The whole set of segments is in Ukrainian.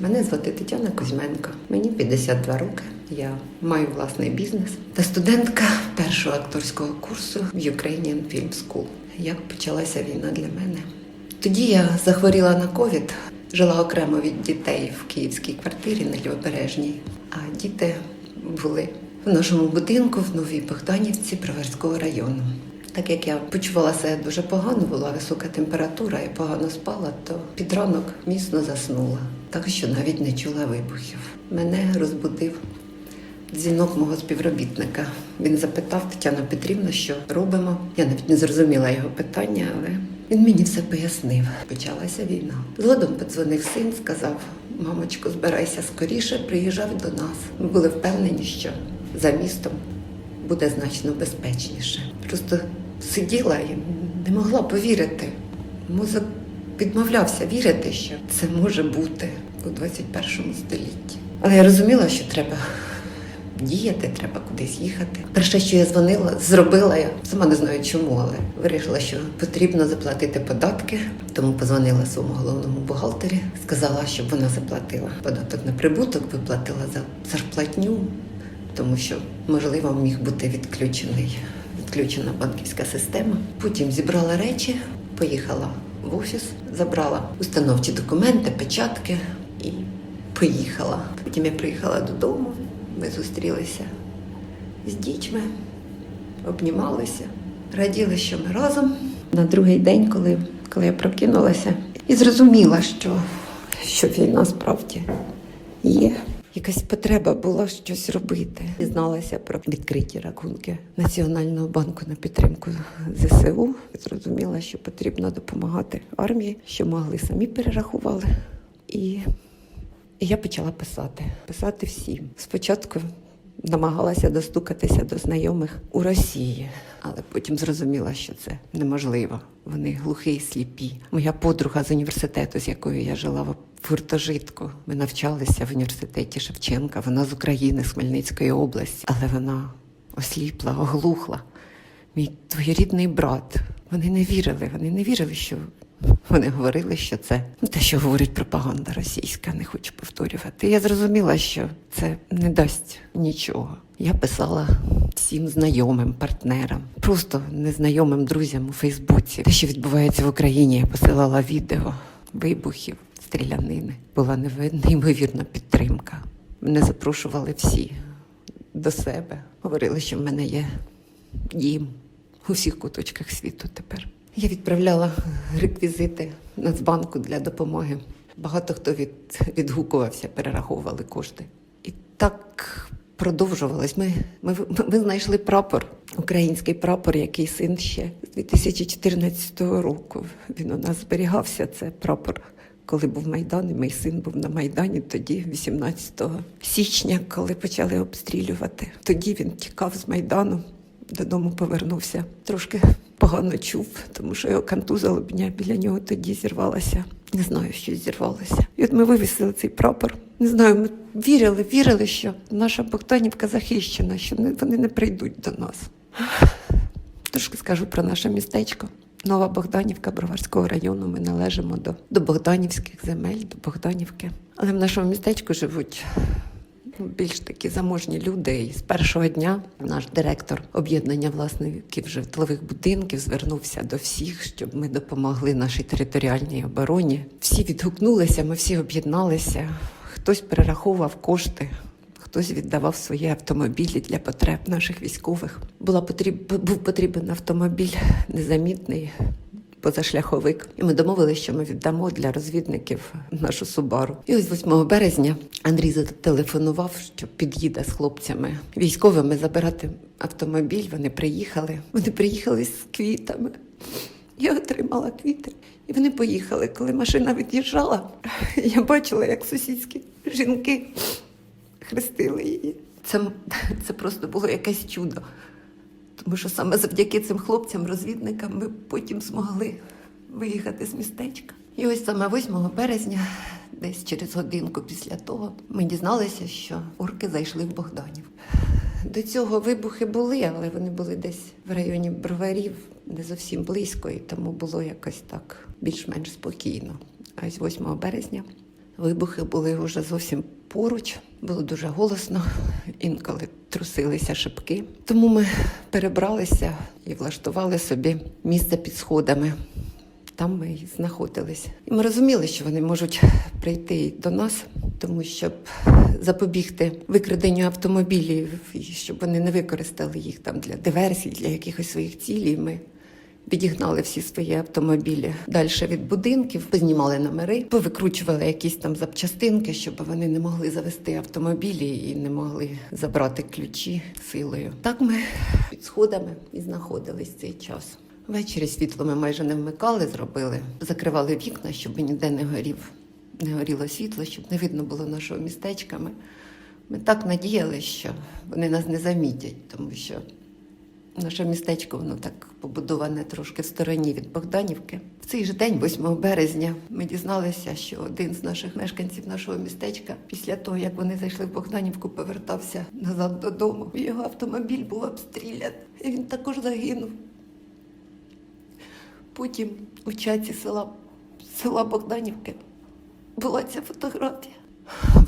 Мене звати Тетяна Кузьменко. Мені 52 роки. Я маю власний бізнес та студентка першого акторського курсу в Ukrainian Film School. Як почалася війна для мене? Тоді я захворіла на ковід, жила окремо від дітей в київській квартирі на Лівобережній, а діти були в нашому будинку в Новій Богданівці Броварського району. Так як я почувала себе дуже погано, була висока температура і погано спала, то під ранок міцно заснула, так що навіть не чула вибухів. Мене розбудив дзвінок мого співробітника. Він запитав Тетяна Петрівна, що робимо. Я навіть не зрозуміла його питання, але він мені все пояснив. Почалася війна. Згодом подзвонив син, сказав: мамочко, збирайся скоріше, приїжджай до нас. Ми були впевнені, що за містом буде значно безпечніше. Просто сиділа і не могла повірити. Мозок відмовлявся вірити, що це може бути у 21 столітті. Але я розуміла, що треба діяти, треба кудись їхати. Перше, що я дзвонила, зробила я сама не знаю чому, але вирішила, що потрібно заплатити податки. Тому позвонила своєму головному бухгалтері, сказала, щоб вона заплатила податок на прибуток, виплатила за зарплатню, тому що можливо міг бути відключений відключена банківська система. Потім зібрала речі, поїхала в офіс, забрала установчі документи, печатки і поїхала. Потім я приїхала додому. Ми зустрілися з дітьми, обнімалися, раділи, що ми разом. На другий день, коли, коли я прокинулася, і зрозуміла, що, що війна справді є. Якась потреба була щось робити. Дізналася про відкриті рахунки Національного банку на підтримку ЗСУ. Зрозуміла, що потрібно допомагати армії, що могли самі перерахували. І я почала писати. Писати всім. Спочатку намагалася достукатися до знайомих у Росії, але потім зрозуміла, що це неможливо. Вони глухі і сліпі. Моя подруга з університету, з якою я жила в гуртожитку. Ми навчалися в університеті Шевченка. Вона з України, з Хмельницької області, але вона осліпла, оглухла. Мій твоєрідний брат. Вони не вірили, вони не вірили, що вони говорили, що це те, що говорить пропаганда російська, не хочу повторювати. Я зрозуміла, що це не дасть нічого. Я писала всім знайомим, партнерам, просто незнайомим друзям у Фейсбуці. Те, що відбувається в Україні, я посилала відео вибухів, стрілянини. Була неймовірна підтримка. Мене запрошували всі до себе. Говорили, що в мене є дім у всіх куточках світу тепер. Я відправляла реквізити Нацбанку для допомоги. Багато хто від, відгукувався, перераховували кошти. І так продовжувалось. Ми, ми, ми знайшли прапор, український прапор, який син ще з 2014 року. Він у нас зберігався. Це прапор. Коли був Майдан, і мій син був на Майдані, тоді, 18 січня, коли почали обстрілювати. Тоді він тікав з Майдану, додому повернувся. Трошки погано чув, тому що його контузило бня біля нього тоді зірвалася. Не знаю, що зірвалося. І от ми вивісили цей прапор. Не знаю, ми вірили, вірили, що наша Богданівка захищена, що вони не прийдуть до нас. Трошки скажу про наше містечко. Нова Богданівка Броварського району. Ми належимо до, до Богданівських земель, до Богданівки. Але в нашому містечку живуть ну, більш такі заможні люди. І з першого дня наш директор об'єднання власників житлових будинків звернувся до всіх, щоб ми допомогли нашій територіальній обороні. Всі відгукнулися, ми всі об'єдналися. Хтось перераховував кошти. Хтось віддавав свої автомобілі для потреб наших військових. Була потріб... Був потрібен автомобіль незамітний, позашляховик. І ми домовилися, що ми віддамо для розвідників нашу Субару. І ось 8 березня Андрій зателефонував, що під'їде з хлопцями військовими забирати автомобіль. Вони приїхали. Вони приїхали з квітами. Я отримала квіти. І вони поїхали. Коли машина від'їжджала, я бачила, як сусідські жінки хрестили її. Це, це просто було якесь чудо. Тому що саме завдяки цим хлопцям-розвідникам ми потім змогли виїхати з містечка. І ось саме 8 березня, десь через годинку після того, ми дізналися, що орки зайшли в Богданів. До цього вибухи були, але вони були десь в районі броварів, не зовсім близько, і тому було якось так більш-менш спокійно. А ось 8 березня вибухи були вже зовсім поруч, було дуже голосно, інколи трусилися шибки. Тому ми перебралися і влаштували собі місце під сходами. Там ми і знаходились. І ми розуміли, що вони можуть прийти до нас, тому щоб запобігти викраденню автомобілів, і щоб вони не використали їх там для диверсій, для якихось своїх цілей. Ми відігнали всі свої автомобілі далі від будинків, познімали номери, повикручували якісь там запчастинки, щоб вони не могли завести автомобілі і не могли забрати ключі силою. Так ми під сходами і знаходились цей час. Ввечері світло ми майже не вмикали, зробили, закривали вікна, щоб ніде не горів, не горіло світло, щоб не видно було нашого містечка. Ми, ми так надіялися, що вони нас не замітять, тому що Наше містечко воно так побудоване трошки в стороні від Богданівки. В цей же день, 8 березня, ми дізналися, що один з наших мешканців нашого містечка, після того як вони зайшли в Богданівку, повертався назад додому. Його автомобіль був обстріляний. І він також загинув. Потім у чаті села, села Богданівки була ця фотографія.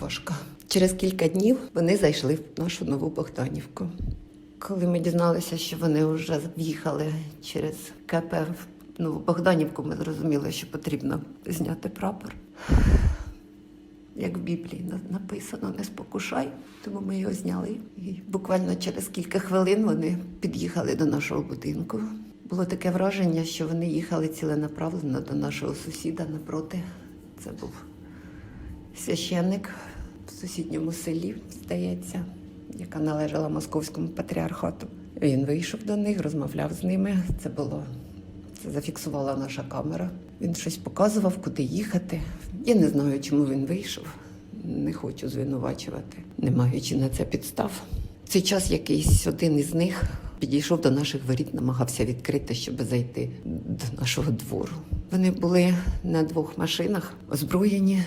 Важко. Через кілька днів вони зайшли в нашу нову Богданівку. Коли ми дізналися, що вони вже в'їхали через КП в Нову Богданівку, ми зрозуміли, що потрібно зняти прапор. Як в Біблії на- написано, не спокушай, тому ми його зняли. І буквально через кілька хвилин вони під'їхали до нашого будинку. Було таке враження, що вони їхали ціленаправленно до нашого сусіда напроти. Це був священник в сусідньому селі, здається, яка належала московському патріархату. Він вийшов до них, розмовляв з ними. Це було це зафіксувала наша камера. Він щось показував, куди їхати. Я не знаю, чому він вийшов. Не хочу звинувачувати, не маючи на це підстав. В цей час якийсь один із них підійшов до наших воріт, намагався відкрити, щоб зайти до нашого двору. Вони були на двох машинах, озброєні,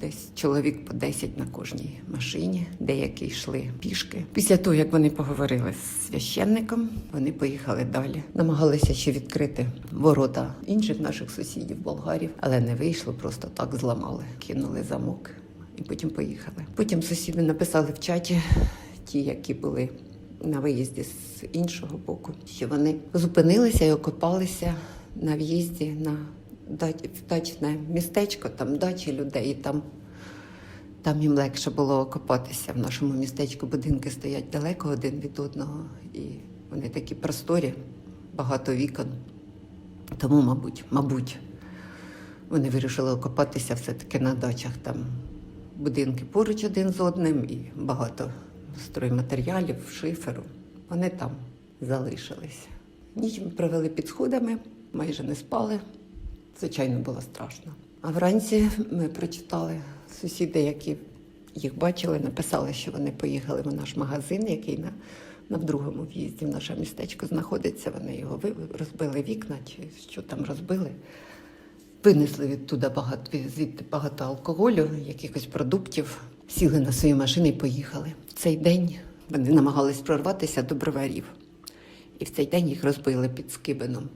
десь чоловік по 10 на кожній машині, деякі йшли пішки. Після того, як вони поговорили з священником, вони поїхали далі. Намагалися ще відкрити ворота інших наших сусідів, болгарів, але не вийшло, просто так зламали, кинули замок і потім поїхали. Потім сусіди написали в чаті, ті, які були на виїзді з іншого боку, що вони зупинилися і окопалися на в'їзді на дач- дачне містечко, там дачі людей, і там, там їм легше було окопатися. В нашому містечку будинки стоять далеко один від одного, і вони такі просторі, багато вікон. Тому, мабуть, мабуть, вони вирішили окопатися все-таки на дачах. Там будинки поруч один з одним і багато стройматеріалів, шиферу. Вони там залишилися. Ніч ми провели під сходами, майже не спали. Звичайно, було страшно. А вранці ми прочитали сусіди, які їх бачили, написали, що вони поїхали в наш магазин, який на, на другому в'їзді в наше містечко знаходиться. Вони його розбили вікна, чи що там розбили. Винесли відтуди багато звідти багато алкоголю, якихось продуктів, сіли на свої машини і поїхали. В цей день вони намагались прорватися до броварів. І в цей день їх розбили під Скибином.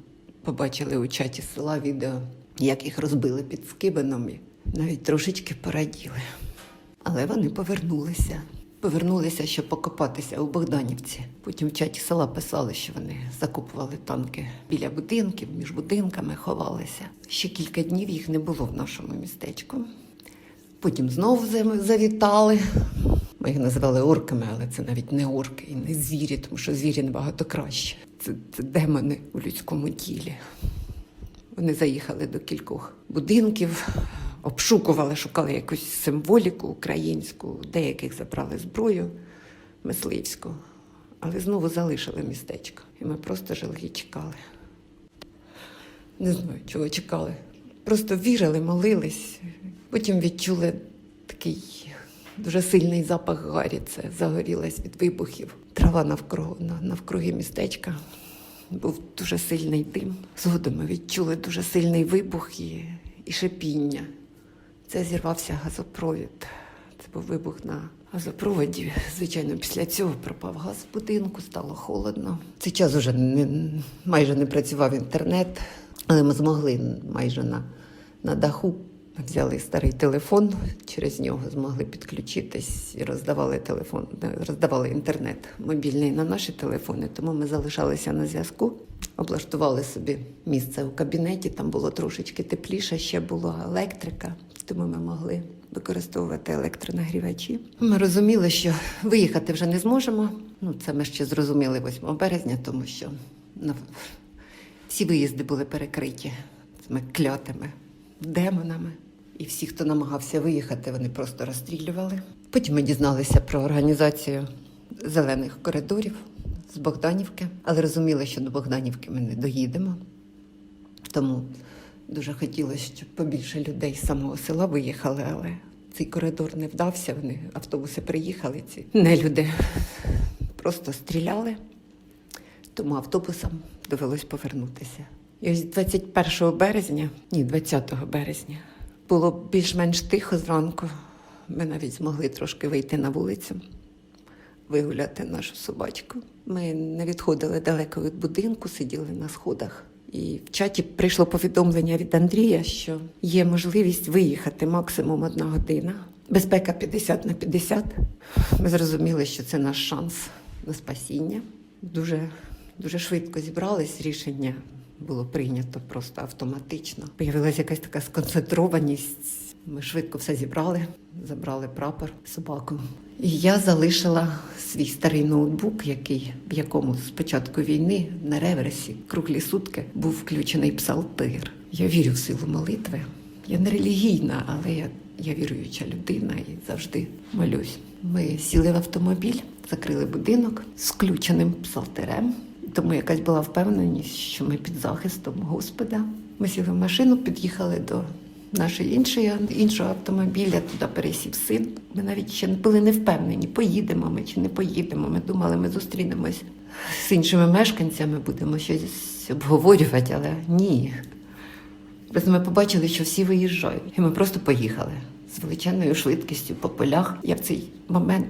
Побачили у чаті села відео, як їх розбили під Скибином, навіть трошечки пораділи. Але вони повернулися. Повернулися, щоб покопатися у Богданівці. Потім в чаті села писали, що вони закупували танки біля будинків, між будинками ховалися. Ще кілька днів їх не було в нашому містечку. Потім знову завітали. Ми їх називали орками, але це навіть не орки і не звірі, тому що звірі набагато краще. Це, це демони у людському тілі. Вони заїхали до кількох будинків, обшукували, шукали якусь символіку українську, деяких забрали зброю мисливську, але знову залишили містечко. І ми просто жили і чекали. Не знаю, чого чекали. Просто вірили, молились. Потім відчули такий дуже сильний запах гарі. Це загорілась від вибухів. Трава навкруги, навкруги містечка. Був дуже сильний дим. Згодом ми відчули дуже сильний вибух і, і шипіння. Це зірвався газопровід. Це був вибух на газопроводі. Звичайно, після цього пропав газ в будинку, стало холодно. Цей час уже не, майже не працював інтернет, але ми змогли майже на, на даху. Взяли старий телефон, через нього змогли підключитись і роздавали телефон, роздавали інтернет мобільний на наші телефони. Тому ми залишалися на зв'язку, облаштували собі місце у кабінеті. Там було трошечки тепліше, ще була електрика, тому ми могли використовувати електронагрівачі. Ми розуміли, що виїхати вже не зможемо. Ну, це ми ще зрозуміли 8 березня, тому що на всі виїзди були перекриті цими клятими демонами. І всі, хто намагався виїхати, вони просто розстрілювали. Потім ми дізналися про організацію зелених коридорів з Богданівки, але розуміли, що до Богданівки ми не доїдемо. Тому дуже хотілося, щоб побільше людей з самого села виїхали, але цей коридор не вдався. Вони автобуси приїхали, ці нелюди просто стріляли тому автобусам довелось повернутися. І ось 21 березня, ні, 20 березня, було більш-менш тихо зранку. Ми навіть змогли трошки вийти на вулицю, вигуляти нашу собачку. Ми не відходили далеко від будинку, сиділи на сходах. І в чаті прийшло повідомлення від Андрія, що є можливість виїхати максимум одна година. Безпека 50 на 50. Ми зрозуміли, що це наш шанс на спасіння. Дуже, дуже швидко зібрались. Рішення було прийнято просто автоматично. Появилася якась така сконцентрованість. Ми швидко все зібрали, забрали прапор, собаку. І я залишила свій старий ноутбук, який в якому з початку війни на реверсі круглі сутки був включений псалтир. Я вірю в силу молитви. Я не релігійна, але я, я віруюча людина і завжди молюсь. Ми сіли в автомобіль, закрили будинок з включеним псалтирем. Тому якась була впевненість, що ми під захистом Господа. Ми сіли в машину, під'їхали до нашої іншої іншого автомобіля, туди пересів син. Ми навіть ще були не впевнені, поїдемо ми чи не поїдемо. Ми думали, ми зустрінемось з іншими мешканцями, будемо щось обговорювати, але ні. Просто ми побачили, що всі виїжджають, і ми просто поїхали з величезною швидкістю по полях. Я в цей момент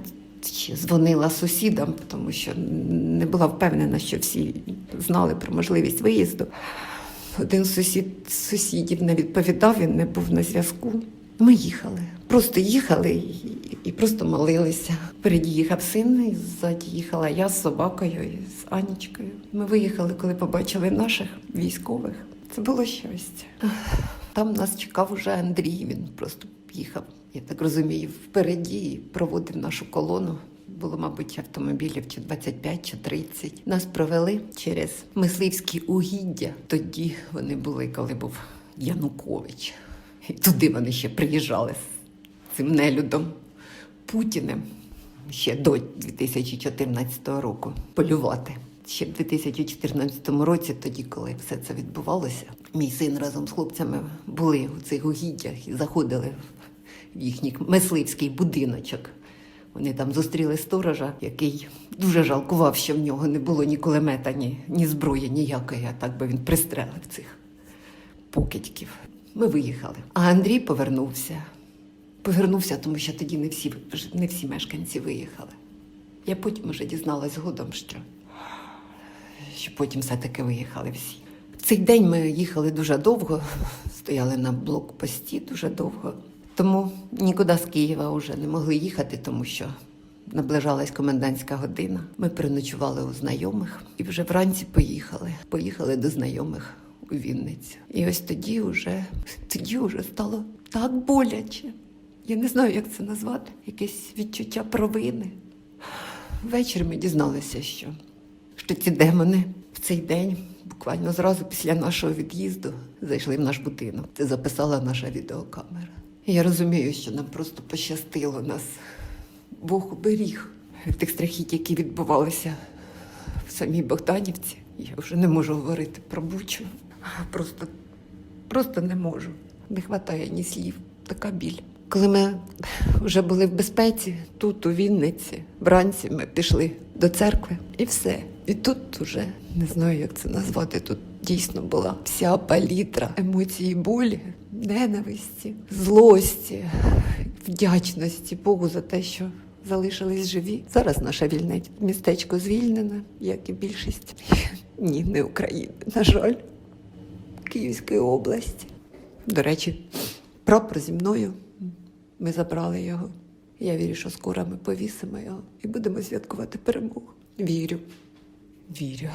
ще дзвонила сусідам, тому що не була впевнена, що всі знали про можливість виїзду. Один сусід сусідів не відповідав, він не був на зв'язку. Ми їхали, просто їхали і, просто молилися. Впереді їхав син, і ззаді їхала я з собакою і з Анічкою. Ми виїхали, коли побачили наших військових. Це було щастя. Там нас чекав уже Андрій. Він просто їхав, я так розумію, впереді і проводив нашу колону. Було, мабуть, автомобілів чи 25, чи 30. Нас провели через мисливські угіддя. Тоді вони були, коли був Янукович. І туди вони ще приїжджали з цим нелюдом Путіним ще до 2014 року полювати. Ще в 2014 році, тоді, коли все це відбувалося, мій син разом з хлопцями були у цих угіддях і заходили в їхній мисливський будиночок. Вони там зустріли сторожа, який дуже жалкував, що в нього не було ні кулемета, ні, ні зброї ніякої, а так би він пристрелив цих покидьків. Ми виїхали. А Андрій повернувся. Повернувся, тому що тоді не всі, не всі мешканці виїхали. Я потім вже дізналась згодом, що, що потім все-таки виїхали всі. В цей день ми їхали дуже довго, стояли на блокпості дуже довго. Тому нікуди з Києва вже не могли їхати, тому що наближалась комендантська година. Ми переночували у знайомих і вже вранці поїхали. Поїхали до знайомих у Вінницю. І ось тоді вже, тоді вже стало так боляче. Я не знаю, як це назвати, якесь відчуття провини. Ввечері ми дізналися, що, що ці демони в цей день, буквально зразу після нашого від'їзду, зайшли в наш будинок. Це записала наша відеокамера. І я розумію, що нам просто пощастило нас. Бог уберіг від тих страхіть, які відбувалися в самій Богданівці. Я вже не можу говорити про Бучу. Просто, просто не можу. Не вистачає ні слів. Така біль. Коли ми вже були в безпеці, тут, у Вінниці, вранці ми пішли до церкви і все. І тут уже не знаю, як це назвати. Тут дійсно була вся палітра емоцій болі, ненависті, злості, вдячності Богу за те, що залишились живі. Зараз наше вільне містечко звільнене, як і більшість. Ні, не України, на жаль, Київської області. До речі, прапор зі мною. Ми забрали його. Я вірю, що скоро ми повісимо його і будемо святкувати перемогу. Вірю. Вірю.